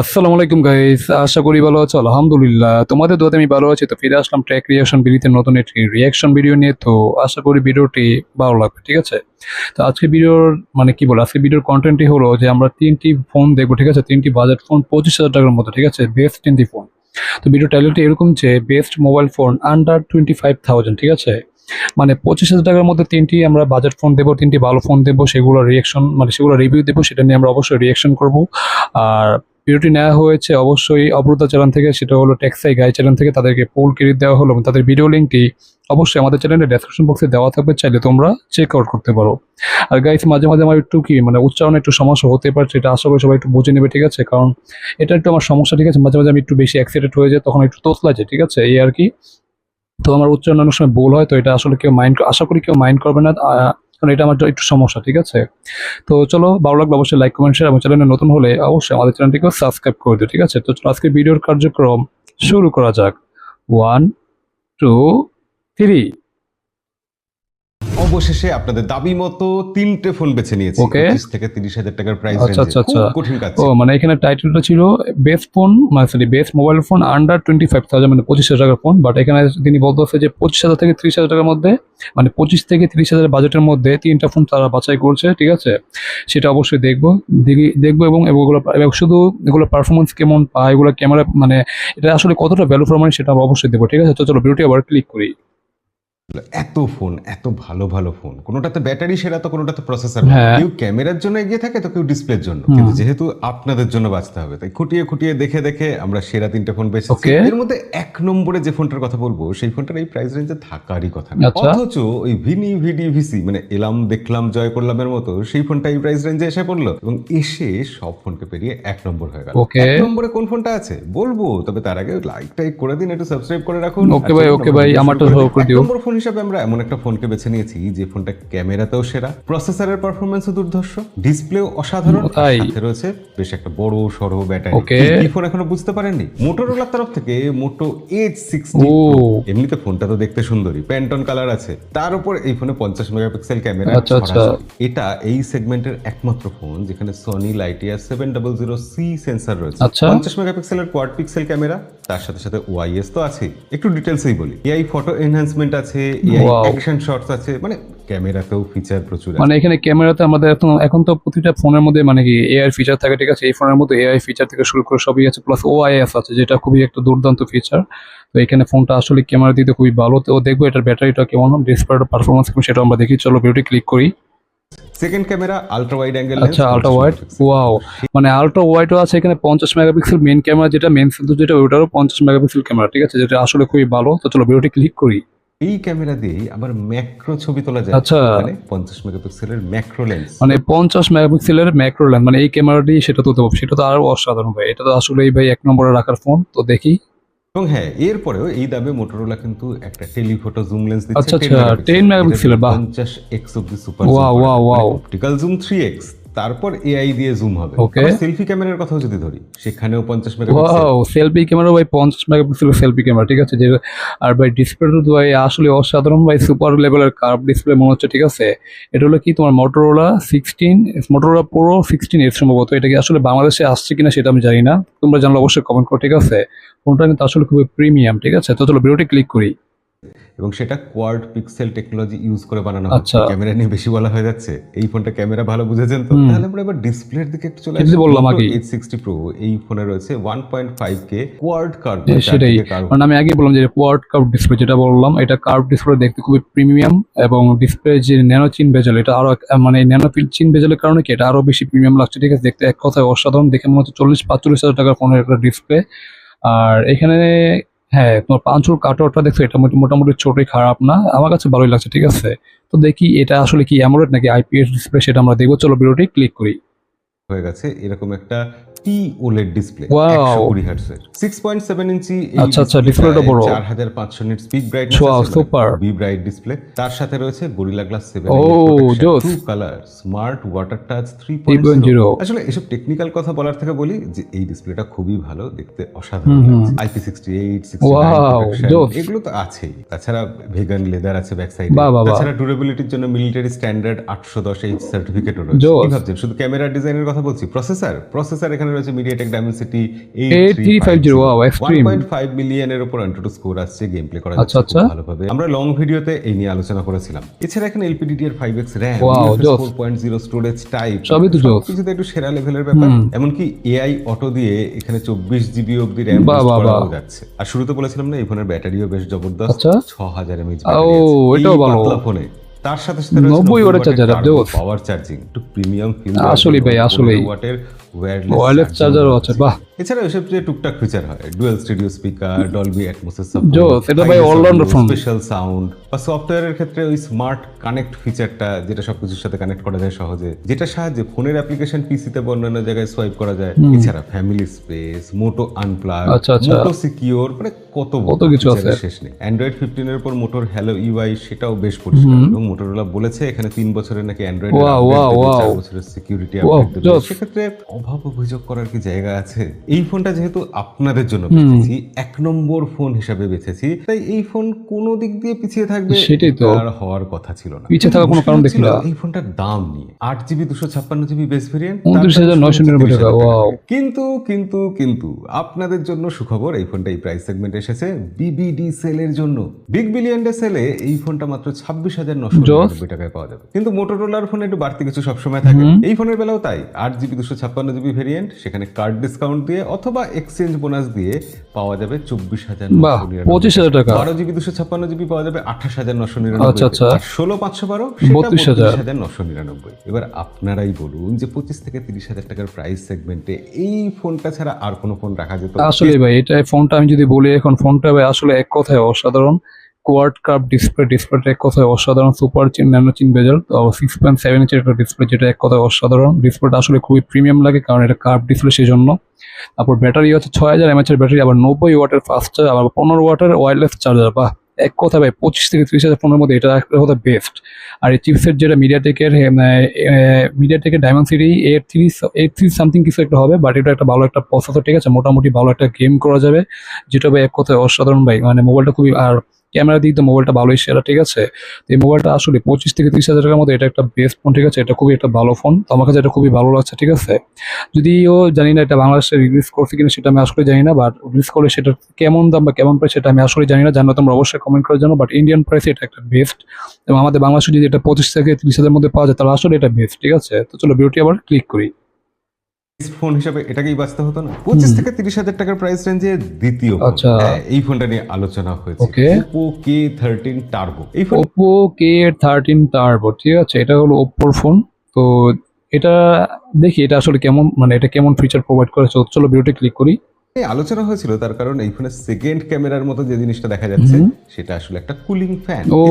আসসালামু আলাইকুম গাইস আশা করি ভালো আছো? আলহামদুলিল্লাহ। তোমাদের দোয়াতে আমি ভালো আছি। তো ফিরে আসলাম ট্র্যাক রিয়াকশন ভিডিওতে নতুন একটি রিয়াকশন ভিডিও নিয়ে। তো আশা করি ভিডিওটি ভালো লাগবে, ঠিক আছে? তো আজকে ভিডিওর মানে কি বল আজকে ভিডিওর কন্টেন্টটি হলো যে, আমরা তিনটি ফোন দেখব, ঠিক আছে? তিনটি বাজেট ফোন পঁচিশ হাজার টাকার মতো, ঠিক আছে? বেস্ট তিনটি ফোন তো ভিডিও টাইটেলটি এরকম যে best mobile phone under twenty five thousand ঠিক আছে? মানে পঁচিশ হাজার টাকার মধ্যে তিনটি আমরা বাজেট ফোন দেবো, তিনটি ভালো ফোন দেবো, সেগুলো রিয়াকশন মানে সেগুলো রিভিউ দেবো, সেটা নিয়ে আমরা অবশ্যই রিয়াকশন করব। আর ভিডিওটি নেওয়া হয়েছে অবশ্যই অবরুদ্ধা চ্যানেল থেকে, সেটা হলো টেক্সাই গাই চ্যানেল থেকে তাদেরকে পোল ক্রেডিট দেওয়া হলো এবং তাদের ভিডিও লিঙ্কটি অবশ্যই আমাদের চ্যানেলের ডেসক্রিপশন বক্সে দেওয়া থাকবে, চাইলে তোমরা চেক আউট করতে পারো। আর গাইস মাঝে মাঝে আমার একটু কি মানে উচ্চারণে একটু সমস্যা হতে পারে, সেটা আশা করি সবাই একটু বুঝে নেবে, ঠিক আছে? কারণ এটা একটু আমার সমস্যা, ঠিক আছে? মাঝে মাঝে আমি একটু বেশি এক্সাইটেড হয়ে যায় তখন একটু তোতলা যায়, ঠিক আছে? এই আর কি। তো আমার উচ্চারণ অনেক সময় ভুল হয়, তো এটা আসলে কেউ মাইন্ড আশা করি কেউ মাইন্ড করবে না। কারণ এটা আমার একটু সমস্যা, ঠিক আছে? তো চলো, ভালো লাগবে অবশ্যই লাইক কমেন্ট শেয়ার এবং চ্যানেলে নতুন হলে অবশ্যই আমাদের চ্যানেলটিকেও সাবস্ক্রাইব করে দিও, ঠিক আছে? তো চলো আজকে ভিডিওর কার্যক্রম শুরু করা যাক। ওয়ান টু থ্রি অবশেষে আপনাদের দাবি মতো তিনটে ফোন বেছে নিয়েছি। ওকে থেকে তিরিশ হাজার টাকার প্রাইস আচ্ছা, আচ্ছা, আচ্ছা। কঠিন কাজ। ও মানে এখানে টাইটেলটা ছিল বেস্ট ফোন মানে sorry best mobile phone under twenty five thousand মানে পঁচিশ হাজার টাকার ফোন বাট এখানে তিনি বলতেছে যে পঁচিশ হাজার থেকে ত্রিশ হাজার টাকার মধ্যে মানে পঁচিশ থেকে ত্রিশ হাজার বাজেটের মধ্যে তিনটা ফোন তারা বাছাই করছে ঠিক আছে? সেটা অবশ্যই দেখব। দেখি- দেখব এবং এগুলো শুধু এগুলো পারফরমেন্স কেমন পায় এগুলো ক্যামেরা মানে এটা আসলে কতটা ভ্যালু ফর মানি সেটা আমরা অবশ্যই দেবো ঠিক আছে? তো চলো ভিডিওটি আবার ক্লিক করি। এত ফোন এত ভালো ভালো ফোন কোনোটাতে ব্যাটারি সেরা তো কোনোটাতে প্রসেসর হ্যাঁ। কেউ ক্যামেরার জন্য এগিয়ে থাকে তো কেউ ডিসপ্লের জন্য। কিন্তু যেহেতু আপনাদের জন্য বাঁচতে হবে তাই খুঁটিয়ে খুঁটিয়ে দেখে দেখে আমরা সেরা তিনটে ফোন বেছেছি এর মধ্যে এক নম্বরে যে ফোনটার কথা বলব সেই ফোনটার এই প্রাইস রেঞ্জে থাকারই কথা না। আচ্ছা। অথচ ওই ভিনি ভিডি ভিসি মানে এলাম দেখলাম জয় করলাম এর মতো সেই ফোনটা এই প্রাইস রেঞ্জে এসে পড়ল এবং এসে সব ফোনকে পেরিয়ে এক নম্বর হয়ে গেল। এক নম্বরে কোন ফোনটা আছে? বলব তবে তার আগে লাইক টাইক করে দিন একটু সাবস্ক্রাইব করে রাখুন। ওকে ভাই, ওকে ভাই, আমার শুরু করে। দিও। নম্বর ফোন হিসাবে আমরা এমন একটা ফোনকে বেছে নিয়েছি যে ফোনটা ক্যামেরাতেও সেরা প্রসেসরের পারফরমেন্সও দুর্ধর্ষ ডিসপ্লেও অসাধারণ সাথে রয়েছে বেশ একটা বড় সড়ো ব্যাটারি. কি ফোন এখনও বুঝতে পারেননি। মোটরোলার তরফ থেকে মোটো এইচ সিক্সটি এমনিতে ফোনটা তো দেখতে সুন্দরী প্যান্টন কালার আছে। তার উপর এই ফোনে পঞ্চাশ মেগাপিক্সেল ক্যামেরা আচ্ছা, আচ্ছা। এটা এই সেগমেন্টের একমাত্র ফোন যেখানে Sony Lytia seven double zero C sensor রয়েছে। আচ্ছা। পঞ্চাশ মেগাপিক্সেলের কোয়াড পিক্সেল ক্যামেরা তার সাথে সাথে ওয়াইএস তো আছে একটু ডিটেলসেই বলি। এআই ফটো এনহ্যান্সমেন্ট আছে. অ্যাকশন শটস আছে মানে ক্যামেরাতেও ফিচার প্রচুর মানে এখানে ক্যামেরাতে আমাদের এখন এখন তো প্রতিটা ফোনের মধ্যে মানে কি এআই ফিচার থাকে ঠিক আছে? এই ফোনের মধ্যে এআই ফিচার থেকে শুরু করে সবই আছে প্লাস ওআইএস আছে যেটা খুবই একটা দুর্দান্ত ফিচার তো এখানে ফোনটা আসলে ক্যামেরা দিতে খুবই ভালো। তো দেখব এটার ব্যাটারিটা কেমন ডিসপ্লের পারফরমেন্স কেমন সেটা আমরা দেখি। চলো ভিডিওটি ক্লিক করি। Second camera ultra wide angle আচ্ছা আলট্রা ওয়াইড ওয়াও মানে আলট্রা ওয়াইডও আছে এখানে পঞ্চাশ মেগাপিক্সেল মেন ক্যামেরা যেটা মেন সেন্সর যেটা ওটারও পঞ্চাশ মেগাপিক্সেল ক্যামেরা ঠিক আছে? যেটা আসলে খুবই ভালো। তো চলো ভিডিওটি ক্লিক করি। এই ক্যামেরা দিয়ে আবার ম্যাক্রো ছবি তোলা যায়। আচ্ছা। মানে পঞ্চাশ মেগাপিক্সেলের ম্যাক্রো লেন্স। মানে পঞ্চাশ মেগাপিক্সেলের ম্যাক্রো লেন্স মানে এই ক্যামেরাটি সেটা তো সেটা তো আরও অসাধারণ ভাই। এটা তো আসলে ভাই এক নম্বরে রাখার ফোন তো দেখি। এবং হ্যাঁ এরপরেও এই দামে মোটরোলা কিন্তু একটা টেলিফটো জুম লেন্স দিচ্ছে আচ্ছা, আচ্ছা, 10 মেগাপিক্সেলের, বাহ। 50 X of the super wow, wow. Optical zoom 3x তারপর এআই দিয়ে জুম হবে। ওকে সেলফি ক্যামেরার কথাও যদি ধরি সেখানেও 50 মেগাপিক্সেল ওয়াও সেলফি ক্যামেরা ভাই পঞ্চাশ মেগাপিক্সেল সেলফি ক্যামেরা ঠিক আছে? যে আর ভাই ডিসপ্লে তো ভাই আসলে অসাধারণ ভাই সুপার লেভেলের কার্ভ ডিসপ্লে মনে হচ্ছে ঠিক আছে? এটা হলো কি তোমার Motorola sixteen Motorola pro sixteen এর সম্ভবত। এটা কি আসলে বাংলাদেশে আসছে কিনা সেটা আমি জানি না। তোমরা জানলে অবশ্যই কমেন্ট করো ঠিক আছে? ফোনটা কিন্তু আসলে খুবই প্রিমিয়াম ঠিক আছে? তো চলো ভিডিওটি ক্লিক করি। এবং সেটা কোয়াড পিক্সেল টেকনোলজি ইউজ করে বানানো আচ্ছা। ক্যামেরা নিয়ে বেশি বলা হয়ে যাচ্ছে। এই ফোনটা ক্যামেরা ভালো বুঝেছেন তো? তাহলে আমরা এবার ডিসপ্লের দিকে একটু চলে যে বললাম আগে। এইচ সিক্সটি প্রো এই ফোনে রয়েছে one point five K quad curve সেটাই। মানে আমি আগে বললাম যে কোয়াড কার্ভ ডিসপ্লে যেটা বললাম এটা কার্ভ ডিসপ্লে দেখতে খুবই প্রিমিয়াম এবং ডিসপ্লে যে ন্যানো চিন বেজেল এটা আরও মানে ন্যানো চিন বেজেলের কারণে কি? এটা আরও বেশি প্রিমিয়াম লাগছে। ঠিক আছে দেখতে এক কথায় অসাধারণ। দেখে মনে হচ্ছে চল্লিশ পাঁচচল্লিশ হাজার টাকার ফোনের একটা ডিসপ্লে আর এখানে হ্যাঁ তোমার পাঞ্চুর কাটোয়ারটা দেখছ, এটা মোটামুটি ছোটই, খারাপ না। আমার কাছে ভালোই লাগছে, ঠিক আছে? তো দেখি এটা আসলে কি অ্যামোলেড নাকি আইপিএস ডিসপ্লে সেটা আমরা দেখব। চলো ভিডিওটি ক্লিক করি। হয়ে গেছে। এরকম একটা টি ওলেড ডিসপ্লে ইঞ্চি আচ্ছা, আচ্ছা, ডিসপ্লেটা বড়। চার হাজার পাঁচশো nit peak bright be bright display তার সাথে রয়েছে গরিলা গ্লাস সেভেন Oh, জোস। Two colour smart water touch 3.0 আসলে এসব টেকনিক্যাল কথা বলার থেকে বলি যে এই ডিসপ্লেটা খুবই ভালো দেখতে অসাধারণ। এগুলো তো আছেই। তাছাড়া ভেগান লেদার আছে ব্যাক সাইডে। তাছাড়া ডিউরেবিলিটির জন্য মিলিটারি স্ট্যান্ডার্ড আটশো দশ এইচ সার্টিফিকেটও রয়েছে। কি ভাবছেন? শুধু ক্যামেরা ডিজাইনের কথা বলছি? প্রসেসর প্রসেসর এখানে রয়েছে মিডিয়াটেক 8350 wow, extreme. 1.5 মিলিয়নের উপর অ্যান্টুটু স্কোর আসছে গেম প্লে করা আচ্ছা, আচ্ছা। ভালোভাবে আমরা লং ভিডিওতে এই নিয়ে আলোচনা করেছিলাম এছাড়া এখানে LPDDR 5x RAM Wow, 4.0 storage type সবই তো জোস। কিছুতে একটু সেরা লেভেলের ব্যাপার এমনকি এআই অটো দিয়ে এখানে চব্বিশ জিবি অব্দি র্যাম বাহ, বাহ, বাহ। যাচ্ছে আর শুরুতে বলেছিলাম না এই ফোনের ব্যাটারিও বেশ জবরদস্ত আচ্ছা। ছ হাজার এমএইচ ও, এটাও ভালো। ফোনে তার সাথে সাথে 90 ওয়াটের charger, জোস। পাওয়ার চার্জিং একটু প্রিমিয়াম ফিল আসলেই ভাই, আসলে ওয়াটের ওয়্যারলেস চার্জারও আছে বাহ। এছাড়া এসব যে টুকটাক ফিচার হয় ডুয়াল স্টুডিও স্পিকার ডলবি অ্যাটমসের জোস, এটা ভাই all-rounder স্পেশাল সাউন্ড বা সফটওয়্যারের ক্ষেত্রে ওই স্মার্ট কানেক্ট ফিচারটা যেটা সবকিছুর সাথে কানেক্ট করা যায় সহজে যেটা সাহায্যে ফোনের অ্যাপ্লিকেশন পিসিতে অন্যান্য জায়গায় সোয়াইপ করা যায়। এছাড়া family space Moto unplug. Moto secure মানে কত কত কিছু আছে। শেষ নেই। অ্যান্ড্রয়েড ফিফটিনের উপর মোটর হ্যালো ইউআই সেটাও বেশ পরিষ্কার এবং মোটরোলা বলেছে এখানে তিন বছরের নাকি অ্যান্ড্রয়েড. বছরের সিকিউরিটি আপডেট সেক্ষেত্রে অভাব অভিযোগ করার কি জায়গা আছে এই ফোনটা যেহেতু আপনাদের জন্য বেছেছি এক নম্বর ফোন হিসাবে বেছেছি তাই এই ফোন কোনো দিক দিয়ে পিছিয়ে থাকবে সেটাই তো। আর হওয়ার কথা ছিল না পিছিয়ে থাকার কোনো কারণ দেখি না। এই ফোনটার দাম নিয়ে আট জিবি দুশো ছাপ্পান্ন জিবি বেস ভেরিয়েন্ট 29,999 টাকা, wow. কিন্তু কিন্তু কিন্তু আপনাদের জন্য সুখবর এই ফোনটা এই প্রাইস সেগমেন্টে এসেছে বিবিডি সেলের জন্য বিগ বিলিয়ন ডে সেলে এই ফোনটা মাত্র ছাব্বিশ হাজার নশো। নিরানব্বই টাকায় পাওয়া যাবে কিন্তু মোটোরোলার ফোনে একটু বাড়তি কিছু সবসময় থাকে এই ফোনের বেলাও তাই আট জিবি দুশো ছাপ্পান্ন জিবি ভেরিয়েন্ট সেখানে কার্ড ডিসকাউন্ট দিয়ে অথবা এক্সচেঞ্জ বোনাস দিয়ে পাওয়া যাবে চব্বিশ হাজার বাহ, 25,000 টাকা। বারো জিবি দুশো ছাপ্পান্ন জিবি পাওয়া যাবে আঠাশ হাজার নশো আচ্ছা, নিরানব্বই আচ্ছা। ষোলো পাঁচশো বারো 32,000 হাজার। নশো নিরানব্বই। এবার আপনারাই বলুন যে পঁচিশ থেকে তিরিশ হাজার টাকার প্রাইস সেগমেন্টে এই ফোনটা ছাড়া আর কোনো ফোন রাখা যেত আসলে ভাই এটা ফোনটা আমি যদি বলি এখন ফোনটা ভাই আসলে এক কথায় অসাধারণ। কোয়াড কাপ ডিসপ্লে ডিসপ্লেটা এক কথায় অসাধারণ সুপার চিন ন্যানো চিন বেজাল তো সিক্স পয়েন্ট সেভেন ইঞ্চের একটা ডিসপ্লে যেটা এক কথায় অসাধারণ। ডিসপ্লেটা আসলে খুবই প্রিমিয়াম লাগে, কারণ এটা কার্ভ ডিসপ্লে সেই জন্য তারপর ব্যাটারি হচ্ছে ছয় হাজার এমএচ এর ব্যাটারি আবার নব্বই ওয়াটের ফাস্ট চার্জ আবার পনেরো ওয়াটের ওয়্যারলেস চার্জার বা এক কথা ভাই, পঁচিশ থেকে ত্রিশ হাজার ফোনের মধ্যে এটা একটা কথা বেস্ট আর এই চিপসেট যেটা মিডিয়াটেকের মিডিয়াটেকের Dimensity eight three eight three something কিছু একটা হবে বাট এটা একটা ভালো একটা প্রসেসর ঠিক আছে? মোটামুটি ভালো একটা গেম করা যাবে, যেটা ভাই এক কথায় অসাধারণ ভাই। মানে মোবাইলটা খুবই, আর ক্যামেরা দিক দিয়ে মোবাইলটা ভালোই সেরা, ঠিক আছে? এই মোবাইলটা আসলে পঁচিশ থেকে তিরিশ হাজার টাকার মধ্যে এটা একটা বেস্ট ফোন ঠিক আছে? এটা খুবই একটা ভালো ফোন তো আমার কাছে এটা খুবই ভালো লাগছে, ঠিক আছে? যদিও জানি না এটা বাংলাদেশে রিলিজ করছে কিনা, সেটা আমি আসলে জানি না বাট রিলিজ করলে সেটা কেমন দাম বা কেমন প্রাইস সেটা আমি আসলে জানি না, জানলে তোমরা অবশ্যই কমেন্ট করার জন্য বাট ইন্ডিয়ান প্রাইসে এটা একটা বেস্ট এবং আমাদের বাংলাদেশে যদি এটা পঁচিশ থেকে তিরিশ হাজার মধ্যে পাওয়া যায়, তাহলে আসলে এটা বেস্ট ঠিক আছে? তো চলো ভিডিওটি আবার ক্লিক করি। ফোন হিসাবে এটাকেই বাঁচতে হতো না। পঁচিশ থেকে তিরিশ হাজার টাকার প্রাইস রেঞ্জে দ্বিতীয়। আচ্ছা। হ্যাঁ, এই ফোনটা নিয়ে আলোচনা হয়েছে. ওপো কে থার্টিন টার্বো এই phone Oppo K thirteen turbo ঠিক আছে? এটা হলো ওপ্পোর ফোন তো এটা দেখি এটা আসলে কেমন মানে এটা কেমন ফিচার প্রোভাইড করেছে? তো চলো ভিডিওটি ক্লিক করি। আলোচনা হয়েছিল তার কারণ এই ফোনের সেকেন্ড ক্যামেরার মতো যে জিনিসটা দেখা যাচ্ছে সেটা আসলে একটা কুলিং ফ্যান ও।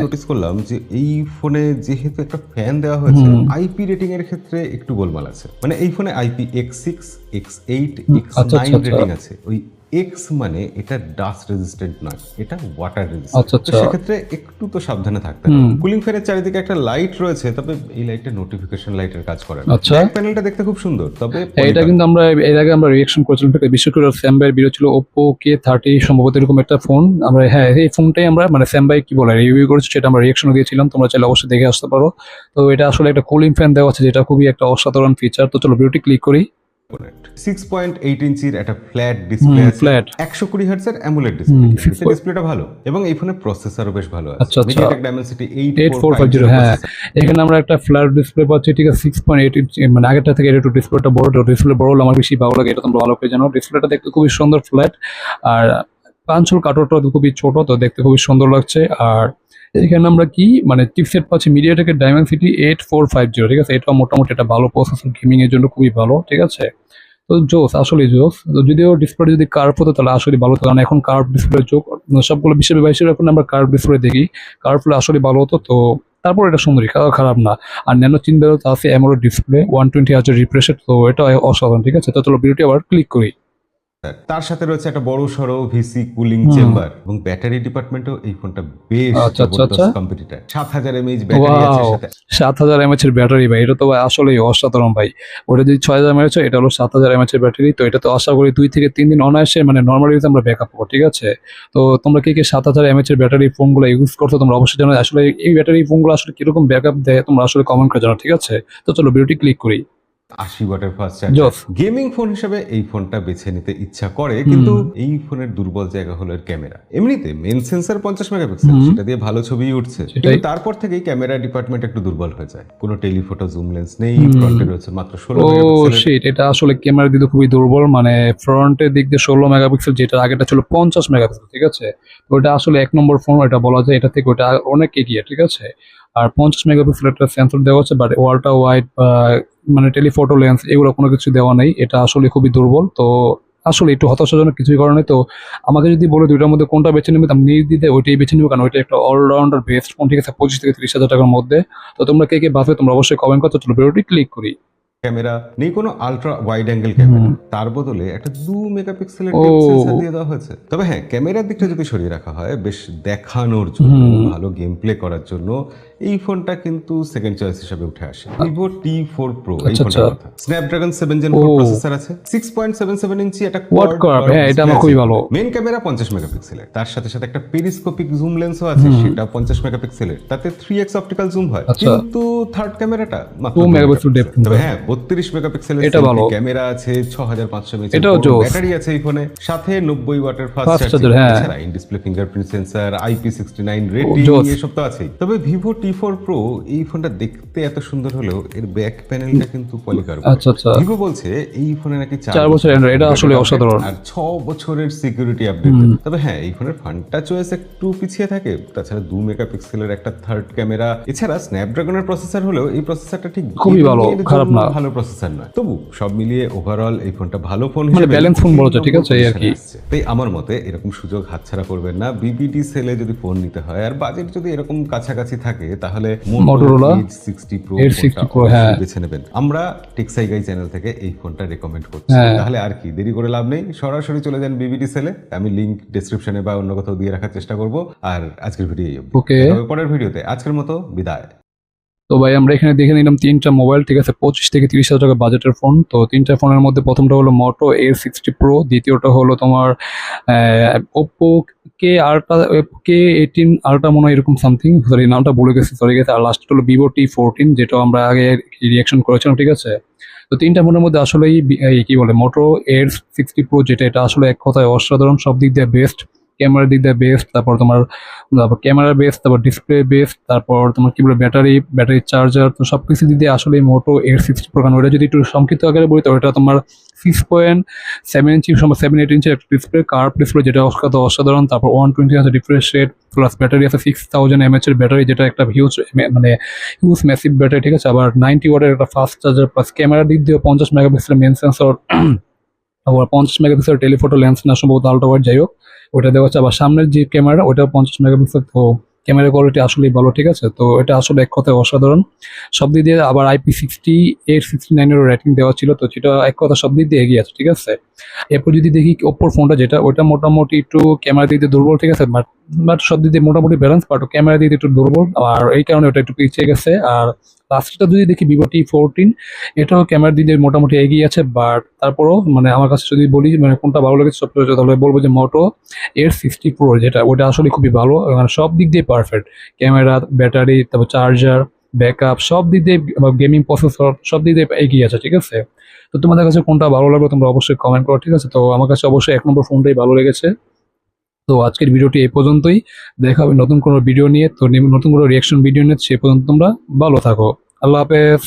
নোটিস করলাম যে এই ফোনে যেহেতু একটা ফ্যান দেওয়া হয়েছে আইপি রেটিং এর ক্ষেত্রে একটু গোলমাল আছে। মানে এই ফোনে IP X six X eight X nine. Rating আছে। ওই এক্স মানে এটা ডাস্ট রেজিস্ট্যান্ট নয় এটা ওয়াটার আচ্ছা, রেজিস্ট্যান্ট আচ্ছা। সেক্ষেত্রে একটু তো সাবধানে থাকতে হবে। কুলিং ফ্যানের চারিদিকে একটা লাইট রয়েছে তবে এই লাইটটা নোটিফিকেশন লাইটের কাজ করে না। আচ্ছা। প্যানেলটা দেখতে খুব সুন্দর তবে এটা কিন্তু আমরা এর আগে আমরা রিয়েকশন করেছিলাম? বিশেষ করে স্যাম ভাইয়ের ভিডিও ছিল ওপো কে থার্টি সম্ভবত এরকম একটা ফোন আমরা হ্যাঁ এই ফোনটাই আমরা মানে স্যাম ভাই কি বলে রিভিউ করেছি সেটা আমরা রিয়েকশন দিয়েছিলাম তোমরা চাইলে অবশ্যই দেখে আসতে পারো। তো এটা আসলে একটা কুলিং ফ্যান দেওয়া আছে যেটা খুবই একটা অসাধারণ ফিচার তো চলো ভিডিওটি ক্লিক করি। সিক্স পয়েন্ট এইট ইঞ্চির একটা ফ্ল্যাট ডিসপ্লে flat। একশো কুড়ি হার্টসের অ্যামুলেট ডিসপ্লে ডিসপ্লেটা ভালো। এবং এই ফোনের প্রসেসরও বেশ ভালো আছে। আচ্ছা। MediaTek eight eight four five zero হ্যাঁ। এখানে আমরা একটা ফ্ল্যাট ডিসপ্লে পাচ্ছি ঠিক আছে? সিক্স পয়েন্ট এইট ইঞ্চি মানে আগেরটা থেকে এটা একটু ডিসপ্লেটা বড় ডিসপ্লে বড় হলে আমার বেশি ভালো লাগে এটা তোমরা ভালো করে জানো। ডিসপ্লেটা দেখতে খুবই সুন্দর ফ্ল্যাট আর পাঞ্চল কাটোরটা খুবই ছোট তো দেখতে খুবই সুন্দর লাগছে। আর এখানে আমরা কি? মানে চিপসেট পাচ্ছি মিডিয়াটেকের Dimensity eight four five zero ঠিক আছে? এটা মোটামুটি একটা ভালো প্রসেসর গেমিং এর জন্য খুবই ভালো, ঠিক আছে? তো জোস আসলে জোস। তো যদিও ডিসপ্লে যদি কার্ভ হতো, তাহলে আসলে ভালো হতো। কারণ এখন কার্ভ ডিসপ্লে যোগ সবগুলো বিশ্বের বাইশের এখন আমরা কার্ভ ডিসপ্লে দেখি কার্ভ হলে আসলে ভালো হতো। তো তারপর এটা সুন্দরী খারাপ না। আর ন্যানো চিন বেরোতে আছে এমরো ডিসপ্লে ওয়ান টোয়েন্টি হাজার রিফ্রেশের তো এটা অসাধারণ, ঠিক আছে? তো চলো ভিডিওটি আবার ক্লিক করি। তার সাথে রয়েছে একটা বড় সড়ো ভিসি কুলিং চেম্বার এবং ব্যাটারি ডিপার্টমেন্টও এই ফোনটা বেশ। কম্পিটিটার সাত হাজার এমএইচ ব্যাটারি আছে ওয়াও সাথে। সাত হাজার এমএচ এর ব্যাটারি ভাই এটা তো ভাই আসলেই অসাধারণ ভাই। ওটা যদি ছয় হাজার এমএচ এটা হলো সাত হাজার এমএচ এর ব্যাটারি তো এটা তো আশা করি দুই থেকে তিন দিন অনায়াসে মানে নর্মাল আমরা ব্যাকআপ পাবো ঠিক আছে? তো তোমরা কি কি সাত হাজার এমএচ এর ব্যাটারি ফোনগুলো ইউজ করছ তোমরা অবশ্যই জানো। আসলে এই ব্যাটারি ফোনগুলো আসলে কীরকম ব্যাকআপ দেয় তোমরা আসলে কমেন্ট করে জানো ঠিক আছে? তো চলো ভিডিওটি ক্লিক করি। আশি ওয়াটের fast charge Joss. Gaming phone হিসেবে এই ফোনটা বেছে নিতে ইচ্ছা করে কিন্তু এই ফোনের দুর্বল জায়গা হলো এর ক্যামেরা এমনিতে মেন সেন্সর পঞ্চাশ মেগাপিক্সেল সেটা দিয়ে ভালো ছবি উঠছে। তারপর থেকেই ক্যামেরা ডিপার্টমেন্ট একটু দুর্বল হয়ে যায়। কোনো টেলিফটো জুম লেন্স নেই ফ্রন্টে রয়েছে মাত্র ষোলো এটা আসলে ক্যামেরা দিকে খুবই দুর্বল মানে ফ্রন্টের দিক দিয়ে ষোলো মেগাপিক্সেল যেটা আগেটা ছিল পঞ্চাশ মেগাপিক্সেল ঠিক আছে? ওটা আসলে এক নম্বর ফোন এটা বলা যায় এটা থেকে ওটা অনেক এগিয়ে ঠিক আছে? আর পঞ্চাশ মেগাপিক্সেল একটা সেন্সর দেওয়া আছে বাট ওয়ালটা ওয়াইড মানে টেলিফটো লেন্স এগুলো কোনো কিছু দেওয়া নেই। এটা আসলে খুবই দুর্বল। তো আসলে একটু হতাশাজনক কিছুই কারণে তো আমাকে যদি বলে দুইটার মধ্যে কোনটা বেছে নেবে আমি নির্দিতে ওইটাই বেছে নেব কারণ ওইটা একটা অলরাউন্ডার বেস্ট ফোন ঠিক আছে? পঁচিশ থেকে তিরিশ হাজার টাকার মধ্যে। তো তোমরা কে কে বাসে তোমরা অবশ্যই কমেন্ট করতে চলো ভিডিওটি ক্লিক করি। ক্যামেরা নেই কোনো আলট্রা ওয়াইড অ্যাঙ্গেল ক্যামেরা। তার বদলে একটা দু মেগাপিক্সেলের। সেন্সর দিয়ে দেওয়া হয়েছে। তবে হ্যাঁ ক্যামেরার দিকটা যদি সরিয়ে রাখা হয় বেশ দেখানোর জন্য ভালো গেম প্লে করার জন্য এই ফোনটা কিন্তু সেকেন্ড চয়েস হিসেবে উঠে আসে ভিভো টি ফোর প্রো এই আচ্ছা, ফোনটার আচ্ছা। কথা Snapdragon seven gen. Four processor আছে six point seven seven inch একটা Quad curve, হ্যাঁ, এটা আমার খুবই ভালো। মেন ক্যামেরা পঞ্চাশ মেগাপিক্সেলের তার সাথে সাথে একটা পেরিস্কোপিক জুম লেন্সও আছে সেটা পঞ্চাশ মেগাপিক্সেলের তাতে থ্রি এক্স অপটিক্যাল জুম হয় আচ্ছা। কিন্তু থার্ড ক্যামেরাটা মাত্র 2 2 megapixel তবে হ্যাঁ বত্রিশ মেগাপিক্সেলের এটা ভালো। ক্যামেরা আছে ছ হাজার পাঁচশো এটাও জোস। ব্যাটারি আছে এই ফোনে সাথে নব্বই ওয়াটের ফাস্ট Fast চার্জিং হ্যাঁ। এছাড়া in display fingerprint sensor IP sixty nine rating. এসব তো আছেই তবে ভিভো টি ফোর প্রো এই ফোনটা দেখতে এত সুন্দর হলেও এর ব্যাক প্যানেলটা কিন্তু পলিকার্বন আচ্ছা আচ্ছা। ভিভো বলছে এই ফোনে নাকি চার বছর এটা আসলে অসাধারণ। আর ছ বছরের সিকিউরিটি আপডেট তবে হ্যাঁ এই ফোনের ফ্রন্টটা চয়েস একটু পিছিয়ে থাকে। তাছাড়া দু মেগাপিক্সেলের একটা থার্ড ক্যামেরা এছাড়া স্ন্যাপড্রাগনের প্রসেসর হলেও এই প্রসেসরটা ঠিক খুবই ভালো, খারাপ না। ভালো প্রসেসর নয়। তবু সব মিলিয়ে ওভারঅল এই ফোনটা ভালো ফোন মানে balance phone বলা যায়, ঠিক আছে, এই আর কি। তাই আমার মতে এরকম সুযোগ হাতছাড়া করবেন না। বিবিটি সেলে যদি ফোন নিতে হয় আর বাজেট যদি এরকম কাছাকাছি থাকে তাহলে Motorola সিক্সটি প্রো হ্যাঁ। বেছে নেবেন। আমরা টেক্সাই গাই চ্যানেল থেকে এই ফোনটা রেকমেন্ড করছি। হ্যাঁ। তাহলে আর কি দেরি করে লাভ নেই। সরাসরি চলে যান বিবিটি সেলে আমি লিঙ্ক ডেসক্রিপশনে বা অন্য কোথাও দিয়ে রাখার চেষ্টা করব। আর আজকের ভিডিও এই ওকে পরের ভিডিওতে আজকের মতো বিদায়। তো ভাই আমরা এখানে দেখে নিলাম তিনটা মোবাইল ঠিক আছে? পঁচিশ থেকে তিরিশ হাজার টাকা বাজেটের ফোন তো তিনটা ফোনের মধ্যে প্রথমটা হলো মোটো এ সিক্সটি প্রো দ্বিতীয়টা হলো তোমার Oppo K ultra K eighteen ultra মনে হয় এরকম সামথিং সরি নামটা বলে গেছি সরি গেছে আর লাস্ট হলো ভিভো টি ফোরটিন যেটা আমরা আগে রিয়াকশন করেছিলাম, ঠিক আছে? তো তিনটা ফোনের মধ্যে আসলেই কি বলে মোটো এর সিক্সটি প্রো যেটা, এটা আসলে এক কথায় অসাধারণ, সব দিক দিয়ে বেস্ট ক্যামেরার দিক দিয়ে বেস্ট তারপর তোমার, তারপর ক্যামেরা বেস্ট তারপর ডিসপ্লে বেস তারপর তোমার কি বলে ব্যাটারি ব্যাটারি চার্জার তো সব কিছু দিয়ে আসলে মোটো এর সিক্সটি প্রো কারণ ওটা যদি একটু সংক্ষিপ্ত আকারে বলি তো ওটা তোমার six point seven inch seven eight inch display curve display যেটা অসাধারণ, তারপর ওয়ান টোয়েন্টি আছে রিফ্রেশ রেট প্লাস ব্যাটারি আছে সিক্স থাউজেন্ড এমএচ এর ব্যাটারি যেটা একটা হিউজ মানে হিউজ ম্যাসিভ ব্যাটারি ঠিক আছে? আবার নাইনটি ওয়াটের একটা ফাস্ট চার্জার প্লাস ক্যামেরার দিক দিয়ে পঞ্চাশ মেগাপিক্সেল মেন সেন্সর আবার পঞ্চাশ মেগাপিক্সেল টেলিফটো লেন্স না সম্ভবত আলট্রা ওয়াইড যাই হোক। ওটা দেওয়া হচ্ছে। আবার সামনের যে ক্যামেরা ওটা পঞ্চাশ মেগাপিক্সেল। তো ক্যামেরা কোয়ালিটি আসলেই ভালো, ঠিক আছে? তো এটা আসলে এক কথায় অসাধারণ। সব দিক দিয়ে আবার আইপি সিক্সটি এইট সিক্সটি নাইনেরও রেটিং দেওয়া ছিল, তো সেটা এক কথা সব দিক দিয়ে এগিয়ে আছে, ঠিক আছে? এরপর যদি দেখি ওপ্পোর ফোনটা যেটা ওটা মোটামুটি একটু ক্যামেরা দিতে দুর্বল, ঠিক আছে? বাট বাট সব দিয়ে মোটামুটি ব্যালেন্স বাট ক্যামেরা দিতে একটু দুর্বল। আর এই কারণে ওটা একটু পিছিয়ে গেছে। আর লাস্টটা যদি দেখি ভিভো টি ফোরটিন এটাও ক্যামেরা দিয়ে মোটামুটি এগিয়ে আছে বাট তারপরও মানে আমার কাছে যদি বলি মানে কোনটা ভালো লাগে সবচেয়ে তাহলে বলব যে মোটো এর সিক্সটি প্রো যেটা ওটা আসলে খুবই ভালো। মানে সব দিক দিয়ে পারফেক্ট ক্যামেরা ব্যাটারি তারপর চার্জার ব্যাকআপ সব দিক দিয়ে গেমিং প্রসেসর সব দিক দিয়ে এগিয়ে আছে, ঠিক আছে? তো তোমাদের কাছে কোনটা ভালো লাগবে তোমরা অবশ্যই কমেন্ট করো, ঠিক আছে? তো আমার কাছে অবশ্যই এক নম্বর ফোনটাই ভালো লেগেছে। তো আজকের ভিডিওটি এই পর্যন্তই। দেখা হবে নতুন কোনো ভিডিও নিয়ে, তো নতুন কোনো রিয়াকশন ভিডিও নিয়ে, সে পর্যন্ত তোমরা ভালো থাকো। আল্লাহ হাফেজ।